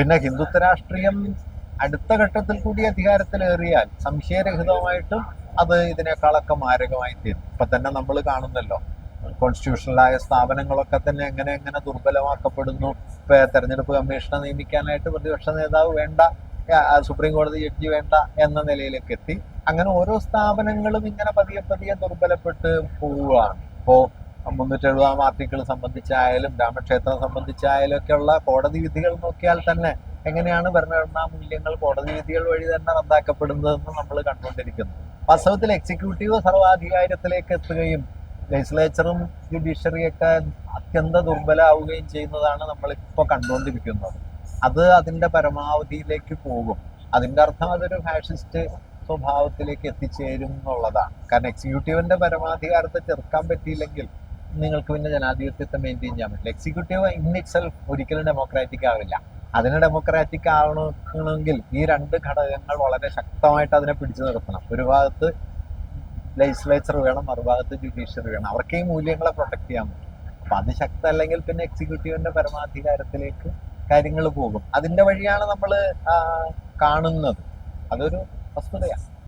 പിന്നെ ഹിന്ദുത്വ രാഷ്ട്രീയം അടുത്ത ഘട്ടത്തിൽ കൂടി അധികാരത്തിലേറിയാൽ സംശയരഹിതമായിട്ടും അത് ഇതിനേക്കാളൊക്കെ മാരകമായി തീരും. ഇപ്പൊ തന്നെ നമ്മൾ കാണുന്നല്ലോ കോൺസ്റ്റിറ്റ്യൂഷണലായ സ്ഥാപനങ്ങളൊക്കെ തന്നെ എങ്ങനെ എങ്ങനെ ദുർബലമാക്കപ്പെടുന്നു ഇപ്പൊ തെരഞ്ഞെടുപ്പ് കമ്മീഷനെ നിയമിക്കാനായിട്ട് പ്രതിപക്ഷ നേതാവ് വേണ്ട സുപ്രീം കോടതി ജഡ്ജി വേണ്ട എന്ന നിലയിലേക്ക് എത്തി അങ്ങനെ ഓരോ സ്ഥാപനങ്ങളും ഇങ്ങനെ പതിയെ പതിയെ ദുർബലപ്പെട്ട് പോവുകയാണ്. ഇപ്പോ മുന്നൂറ്റി എഴുപതാം ആർട്ടിക്കിൾ സംബന്ധിച്ചായാലും രാമക്ഷേത്രം സംബന്ധിച്ചായാലും ഒക്കെയുള്ള കോടതി വിധികൾ നോക്കിയാൽ തന്നെ എങ്ങനെയാണ് ഭരണഘടനാ മൂല്യങ്ങൾ കോടതി വിധികൾ വഴി തന്നെ റദ്ദാക്കപ്പെടുന്നതെന്ന് നമ്മൾ കണ്ടുകൊണ്ടിരിക്കുന്നു. വാസ്തവത്തിൽ എക്സിക്യൂട്ടീവ് സർവാധികാരത്തിലേക്ക് എത്തുകയും ലെജിസ്ലേച്ചറും ജുഡീഷ്യറിയൊക്കെ അത്യന്ത ദുർബലമാവുകയും ചെയ്യുന്നതാണ് നമ്മളിപ്പോൾ കണ്ടുകൊണ്ടിരിക്കുന്നത്. അത് അതിന്റെ പരമാവധിയിലേക്ക് പോകും. അതിന്റെ അർത്ഥം അതൊരു ഫാഷിസ്റ്റ് സ്വഭാവത്തിലേക്ക് എത്തിച്ചേരും എന്നുള്ളതാണ്. കാരണം എക്സിക്യൂട്ടീവിന്റെ പരമാധികാരത്തെ ചെറുക്കാൻ പറ്റിയില്ലെങ്കിൽ നിങ്ങൾക്ക് പിന്നെ ജനാധിപത്യത്തെ മെയിന്റെയിൻ ചെയ്യാൻ പറ്റില്ല. എക്സിക്യൂട്ടീവ് ഇൻ ഇറ്റ്സെൽഫ് ഒരിക്കലും ഡെമോക്രാറ്റിക് ആവില്ല. അതിന് ഡെമോക്രാറ്റിക് ആവണമെങ്കിൽ ഈ രണ്ട് ഘടകങ്ങൾ വളരെ ശക്തമായിട്ട് അതിനെ പിടിച്ചു നിർത്തണം. ഒരു ഭാഗത്ത് ലെജിസ്ലേച്ചർ വേണം മറുഭാഗത്ത് ജുഡീഷ്യറി വേണം. അവർക്ക് ഈ മൂല്യങ്ങളെ പ്രൊട്ടക്ട് ചെയ്യാൻ പറ്റും. അപ്പൊ അത് ശക്തമല്ലെങ്കിൽ പിന്നെ എക്സിക്യൂട്ടീവിന്റെ പരമാധികാരത്തിലേക്ക് കാര്യങ്ങൾ പോകും. അതിന്റെ വഴിയാണ് നമ്മൾ കാണുന്നത്. അതൊരു വസ്തുതയാണ്.